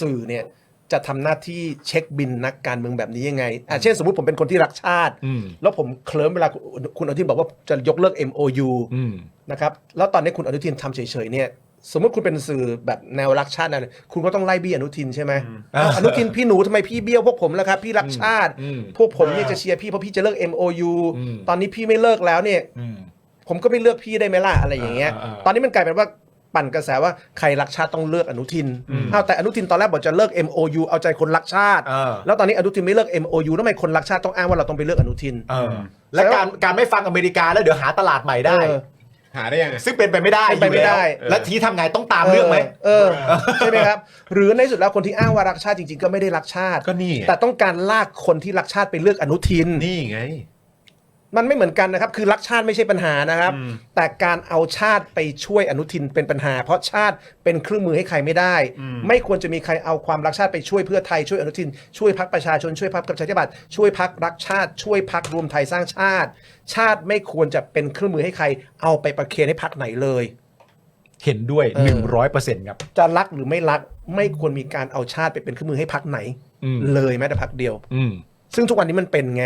สื่อเนี่ยจะทำหน้าที่เช็คบินนักการเมืองแบบนี้ยังไงอะเช่นสมมติผมเป็นคนที่รักชาติอืมแล้วผมเคลิ้มเวลาคุณคุณอนุทินบอกว่าจะยกเลิก MOU อืมนะครับแล้วตอนนี้คุณอนุทินทำเฉยๆเนี่ยสมมติคุณเป็นสื่อแบบแนวรักชาตินะคุณก็ต้องไล่เบี้ยอนุทินใช่ไหมอ้าวอนุทินพี่หนูทำไมพี่เบี้ยวพวกผมล่ะครับพี่รักชาติอืมพวกผมเนี่ยจะเชียร์พี่เพราะพี่จะเลิก MOU อืมตอนนี้พี่ไม่เลิกแล้วเนี่ยอืมผมก็ไม่เลือกพี่ได้ไหมล่ะอะไรอย่างเงี้ยอ่าอ่าตอนนี้มันกลายเป็นว่า ปั่นกระแสว่าใครรักชาติต้องเลือกอนุทินอ้าวแต่อนุทินตอนแรกบอกจะเลิก MOU เอาใจคนรักชาติ เออ แล้วตอนนี้อนุทินไม่เลิก MOU แล้วทำไมคนรักชาติต้องอ้างว่าเราต้องไปเลือกอนุทิน เออและการการไม่ฟังอเมริกาแล้วเดี๋ยวหาตลาดใหม่ได้ เออ หาได้ยังไง ซึ่งเป็นไปไม่ได้เป็นไปไม่ได้ อยู่แล้วแล้วทีทำไงต้องตามเรื่องไหม เออเออใช่ไหมครับ หรือในที่สุดแล้วคนที่อ้างว่ารักชาติจริงๆ ก็ไม่ได้รักชาติ ก็นี่ไงแต่ต้องการลากคนที่รักชาติไปเลือกอนุทิน นี่ไง มันไม่เหมือนกันนะครับ คือรักชาติไม่ใช่ปัญหานะครับ แต่การเอาชาติไปช่วยอนุทินเป็นปัญหา เพราะชาติเป็นเครื่องมือให้ใครไม่ได้ ไม่ควรจะมีใครเอาความรักชาติไปช่วยเพื่อไทยช่วยอนุทิน ช่วยพักประชาชนช่วยพักประชาธิปัตย์ช่วยพักรักชาติ ช่วยพักรวมไทยสร้างชาติ ชาติไม่ควรจะเป็นเครื่องมือให้ใคร เอาไปประเคนให้พักไหนเลย เห็นด้วยเออหนึ่งร้อยเปอร์เซ็นต์ครับ จะรักหรือไม่รักไม่ควรมีการเอาชาติไปเป็นเครื่องมือให้พักไหนอืมเลยแม้แต่พักเดียวอืมซึ่งทุกวันนี้มันเป็นไง